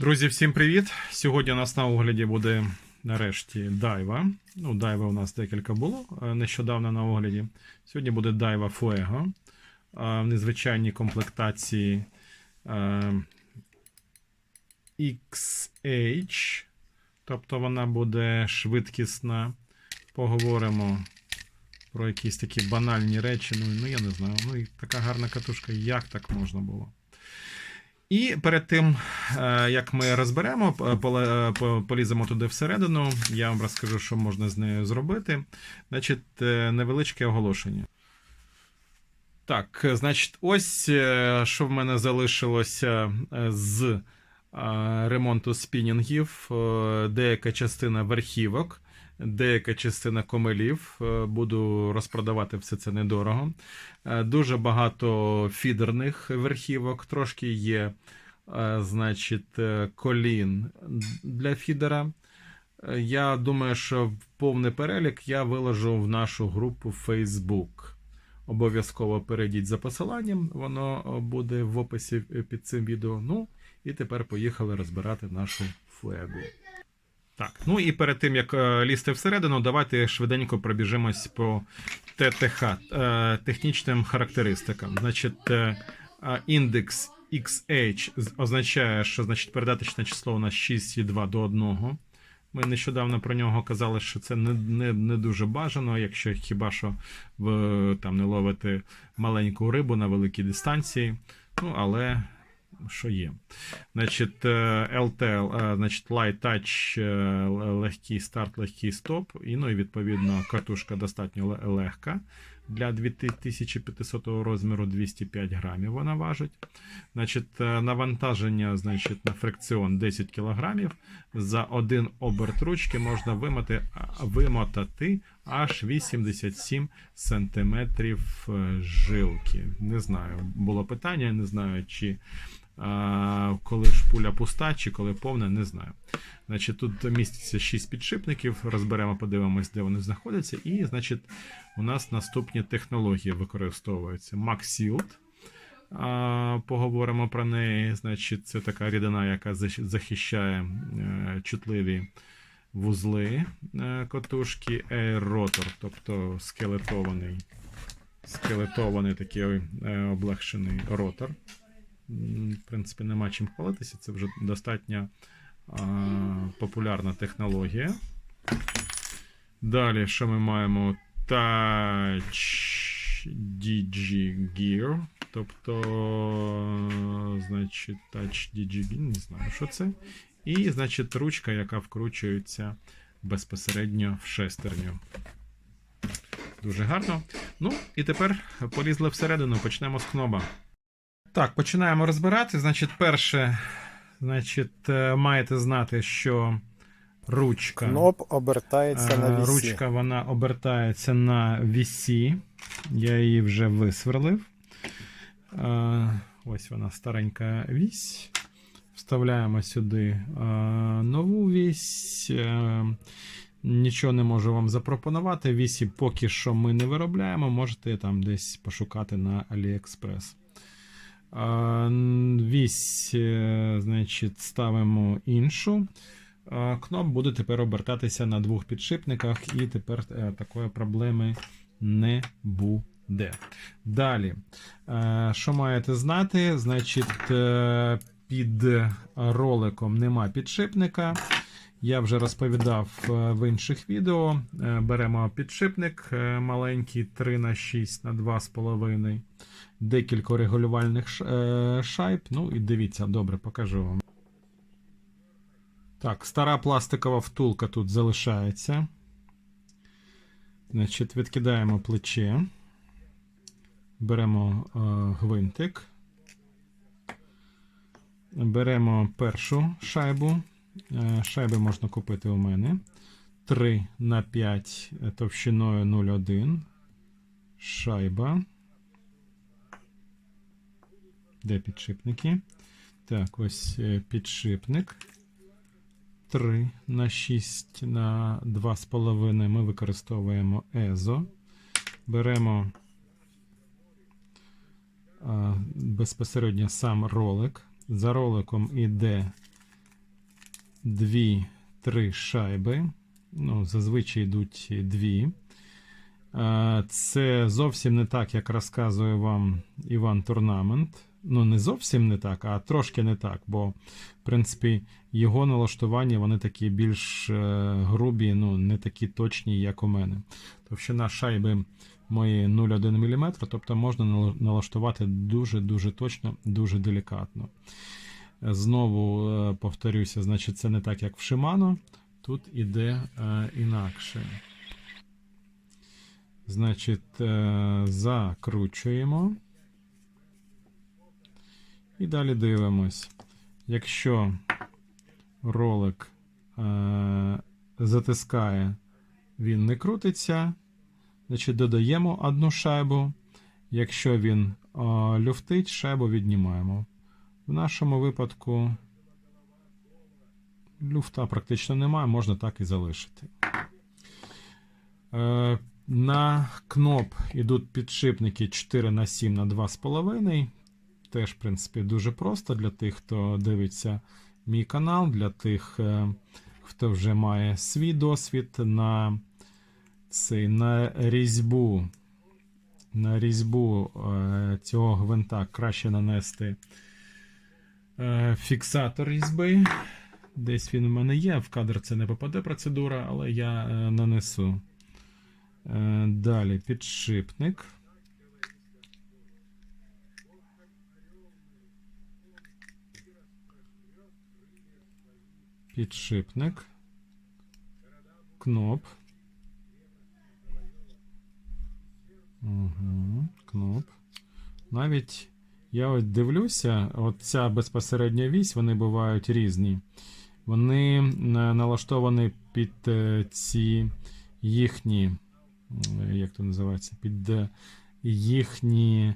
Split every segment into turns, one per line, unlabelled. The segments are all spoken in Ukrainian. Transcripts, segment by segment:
Друзі, всім привіт! Сьогодні у нас на огляді буде нарешті дайва. Ну, дайва у нас декілька було е, нещодавно на огляді. Сьогодні буде дайва Fuego е, в незвичайній комплектації е, XH. Тобто вона буде швидкісна. Поговоримо про якісь такі банальні речі. Ну, ну я не знаю. Ну і така гарна катушка, як так можна було? І перед тим, е, як ми розберемо, п- поліземо туди всередину, я вам розкажу, що можна з нею зробити. Значить, е, невеличке оголошення. Так, е, значить, ось е, що в мене залишилося е, з е, ремонту спінінгів, Е, деяка частина верхівок, деяка частина комелів. Е, Буду розпродавати все це недорого. Е, Дуже багато фідерних верхівок, трошки є, е, значить, колін для фідера. Я думаю, що повний перелік я виложу в нашу групу Facebook. Обов'язково перейдіть за посиланням, воно буде в описі під цим відео. Ну, і тепер поїхали розбирати нашу флегу. Так, ну і перед тим як е, лізти всередину, давайте швиденько пробіжимось по ТТХ, е, технічним характеристикам. Значить, е, індекс XH означає, що значить, передаточне число у нас 6,2 до 1. Ми нещодавно про нього казали, що це не, не, не дуже бажано, якщо хіба що ви там не ловите маленьку рибу на великій дистанції. Ну, але що є. Значить, е, LTL, е, значить, Light Touch, е, легкий старт, легкий стоп. І, ну, і відповідно, катушка достатньо легка. Для 2500 розміру 205 грамів вона важить. Значить, е, навантаження значить, на фрикціон 10 кг. За один оберт ручки можна вимати, вимотати аж 87 сантиметрів е, жилки. Не знаю, було питання, не знаю, чи коли ж пуля пуста, чи коли повна, не знаю. Значить, тут міститься 6 підшипників, розберемо, подивимось, де вони знаходяться. І, значить, у нас наступні технології використовуються. MaxShield. Поговоримо про неї. Значить, це така рідина, яка захищає е, чутливі вузли е, котушки, Air-Rotor, тобто скелетований, скелетований такий е, облегшений ротор. В принципі, нема чим хвалитися. Це вже достатньо а, популярна технологія. Далі, що ми маємо? Touch DG Gear. Тобто, значить, Touch DG не знаю, що це. І, значить, ручка, яка вкручується безпосередньо в шестерню. Дуже гарно. Ну, і тепер полізли всередину, почнемо з кноба. Так, починаємо розбирати. Значить, перше, значить, е, маєте знати, що ручка.
Кноп обертається
Е,
на вісі.
Ручка вона обертається на вісі. Я її вже висверлив. Е, Ось вона старенька вісь. Вставляємо сюди нову вісь. Нічого не можу вам запропонувати. Вісі поки що ми не виробляємо. Можете там десь пошукати на AliExpress. Вісь, е, значить, ставимо іншу. Кноп буде тепер обертатися на двох підшипниках, і тепер е, такої проблеми не буде. Далі, е, що маєте знати? Значить, під роликом нема підшипника. Я вже розповідав е, в інших відео. Е, Беремо підшипник е, маленький 3 на 6 на 2,5, декілька регулювальних шайб. Ну і дивіться, добре, покажу вам. Так, стара пластикова втулка тут залишається. Значить, відкидаємо плече. Беремо гвинтик. Беремо першу шайбу. Е, шайби можна купити у мене. 3 на 5 товщиною 0,1. Шайба. Де підшипники? Так, ось е, підшипник. 3 на 6 на 2,5 ми використовуємо ЕЗО. Беремо а, безпосередньо сам ролик. За роликом іде 2-3 шайби. Ну, зазвичай йдуть дві. Е, Це зовсім не так, як розказує вам Іван Турнамент. Ну, не зовсім не так, а трошки не так, бо, в принципі, його налаштування вони такі більш е, грубі, ну, не такі точні, як у мене. Товщина шайби мої 0,1 мм, тобто можна налаштувати дуже-дуже точно, дуже делікатно. Знову е, повторюся, значить, це не так, як в Shimano. Тут іде е, інакше. Значить, е, закручуємо. І далі дивимось. Якщо ролик затискає, він не крутиться, значить додаємо одну шайбу. Якщо він люфтить, шайбу віднімаємо. В нашому випадку люфта практично немає, можна так і залишити. Е, на кноп йдуть підшипники 4 на 7 на 2,5. Теж, в принципі, дуже просто для тих, хто дивиться мій канал, для тих, е, хто вже має свій досвід на цей на різьбу. На різьбу е, цього гвинта краще нанести фіксатор різьби. Десь він у мене є. В кадр це не попаде процедура, але я е, нанесу. Е, Далі підшипник. Підшипник. Кноп. Угу, кноп. Навіть я от дивлюся, от ця безпосередня вісь, вони бувають різні. Вони е, налаштовані під е, ці їхні, як то називається, під е, їхні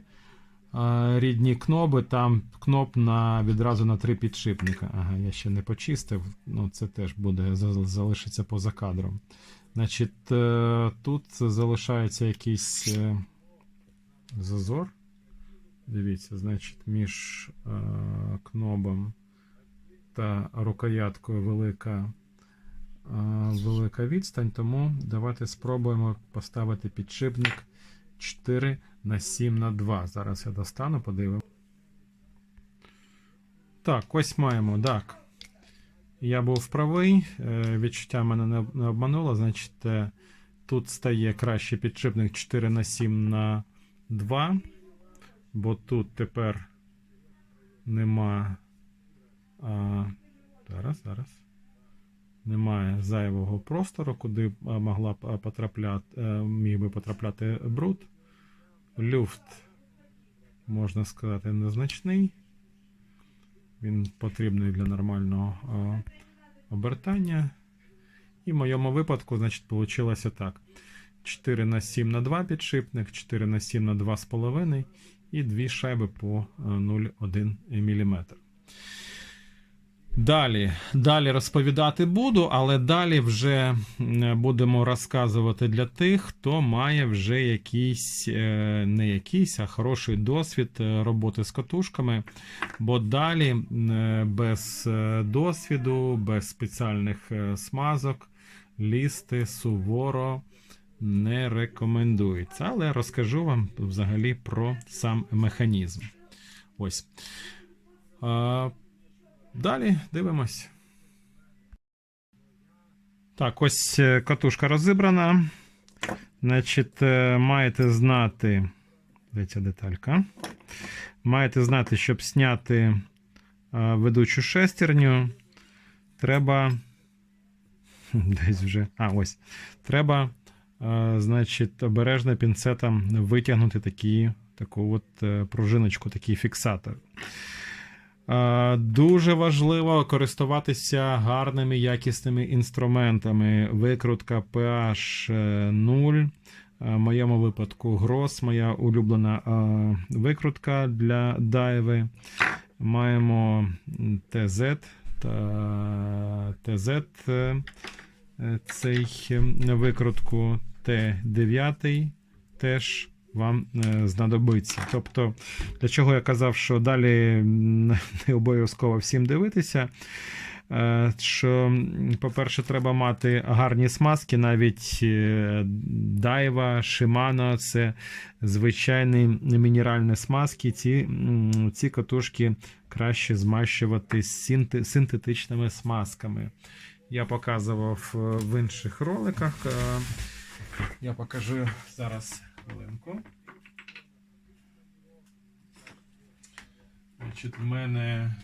рідні кноби. Там кноп на відразу на три підшипника. Ага, я ще не почистив. Ну, це теж буде залишиться поза кадром. Значить, тут залишається якийсь зазор. Дивіться, значить, між е, кнобом та рукояткою велика, е, велика відстань, тому давайте спробуємо поставити підшипник 4 на 7 на 2. Зараз я достану, подивимось. Так, ось маємо. Так. Я був правий, е, відчуття мене не не обмануло. Значить, е, тут стає краще підшипник 4 на 7 на 2, бо тут тепер нема. А, зараз, зараз. Немає зайвого простору, куди могла потрапляти, е, міг би потрапляти бруд. Люфт, можна сказати, незначний. Він потрібний для нормального обертання. І в моєму випадку, значить, вийшло так: 4 на 7 на 2 підшипник, 4 на 7 на 2,5 і 2 шайби по е, 0,1 мм. Далі, далі розповідати буду, але далі вже будемо розказувати для тих, хто має вже якийсь, е, не якийсь, а хороший досвід е, роботи з катушками. Бо далі е, без е, досвіду, без спеціальних е, смазок лізти суворо не рекомендується. Але розкажу вам взагалі про сам механізм. Ось. А, Далі дивимось. Так, ось е, катушка розібрана. Значить, е, маєте знати. Ця деталька? Маєте знати, щоб зняти е, ведучу шестерню. Треба. Десь вже. А, ось. Треба, значить, обережно пінцетом витягнути такі, таку от е, пружиночку, такий фіксатор. Е, Дуже важливо користуватися гарними якісними інструментами. Викрутка PH 0. Е, В моєму випадку Грос, моя улюблена е, викрутка для дайви. Маємо TZ та е, цей е, викрутку Т9 теж вам е, знадобиться. Тобто, для чого я казав, що далі не обов'язково всім дивитися. Е, Що, по-перше, треба мати гарні смазки, навіть е, Дайва, Shimano, це звичайні мінеральні смазки. Ці, ці катушки краще змащувати синтетичними смазками. Я показував е, в інших роликах. Я покажу зараз хвилинку. Значить, в мене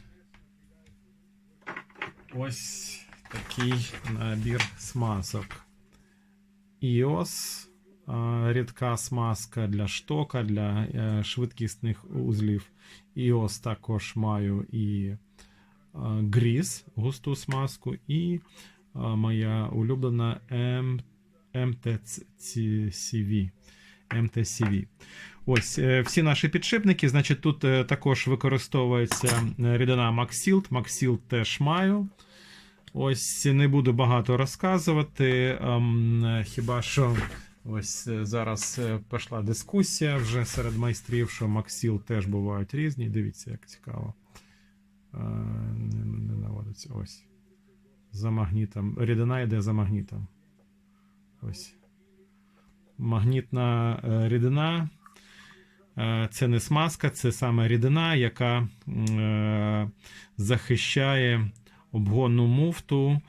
ось такий набір смазок. EOS, рідка смазка для штока, для е, швидкісних узлів. EOS також маю і Гріз, густу смазку, і моя улюблена М- MTCV. MTCV. Ось е, всі наші підшипники. Значить, тут е, також використовується рідина MaxSilt. MaxSilt теж маю. Ось не буду багато розказувати. ем, Хіба що ось е, зараз пішла дискусія вже серед майстрів, що MaxSilt теж бувають різні. Дивіться, як цікаво. Не наводиться. Ось. За магнітом. Рідина йде за магнітом. Ось. Магнітна е, рідина. Е, Це не смазка, це саме рідина, яка е, захищає обгонну муфту,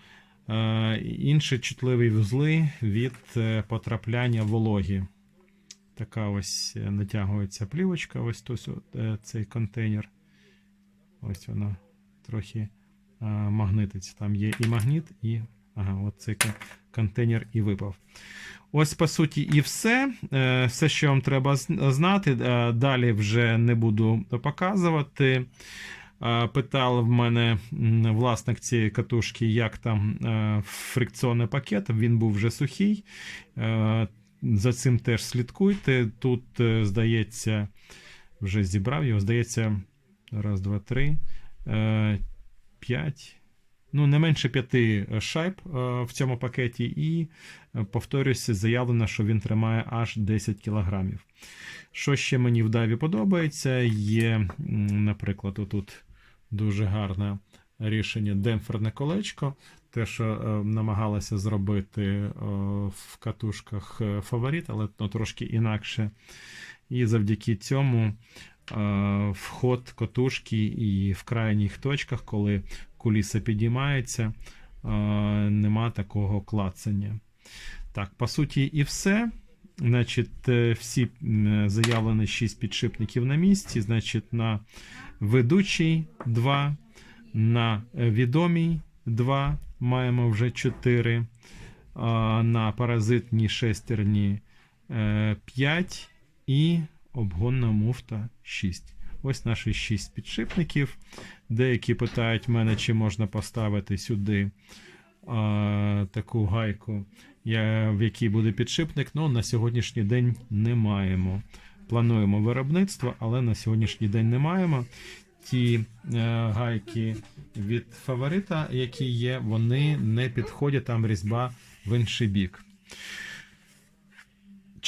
інші чутливі вузли від потрапляння вологі. Така ось натягується плівочка, ось тут цей контейнер. Ось вона трохи магнититься. Там є і магніт, і ага, от цей контейнер і випав. Ось, по суті, і все. Е, Все, що вам треба знати. Е, Далі вже не буду показувати. Е, Питав в мене власник цієї катушки, як там фрикціонний пакет. Він був вже сухий. За цим теж слідкуйте. Тут, здається, вже зібрав його. Здається, раз, два, три, п'ять. Ну, не менше п'яти шайб е, в цьому пакеті, і е, повторюся, заявлено, що він тримає аж 10 кілограмів. Що ще мені в Даві подобається, є, наприклад, отут дуже гарне рішення демпферне колечко. Те, що е, намагалася зробити е, в катушках е, фаворит, але ну, трошки інакше. І завдяки цьому е, вход катушки і в крайніх точках, коли куліса підіймається, е, нема такого клацання. Так, по суті, і все. Значить, е, всі заявлені 6 підшипників на місці. Значить, на ведучий 2, на е, відомій 2 маємо вже 4, на паразитній шестерні 5 і обгонна муфта 6. Ось наші 6 підшипників. Деякі питають мене, чи можна поставити сюди а, таку гайку, я, в якій буде підшипник. Ну, на сьогоднішній день не маємо. Плануємо виробництво, але на сьогоднішній день не маємо. Ті е, гайки від фаворита, які є, вони не підходять, там різьба в інший бік.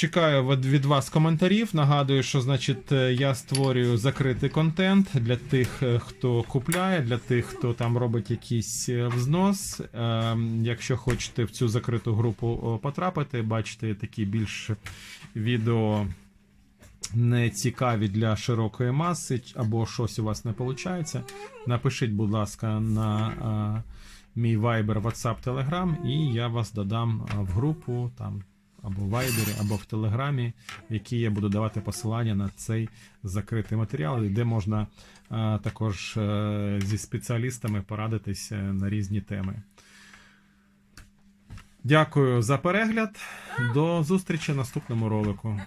Чекаю від- вас коментарів. Нагадую, що значить е, я створюю закритий контент для тих, е, хто купляє, для тих, хто там робить якийсь е, взнос. Е, Якщо хочете в цю закриту групу потрапити, бачите такі більш відео не цікаві для широкої маси, або щось у вас не виходить. Напишіть, будь ласка, на мій Viber, WhatsApp, Telegram, і я вас додам в групу там або в Вайбері, або в Телеграмі, в якій я буду давати посилання на цей закритий матеріал, де можна а, також а, зі спеціалістами порадитися на різні теми. Дякую за перегляд. До зустрічі наступному ролику.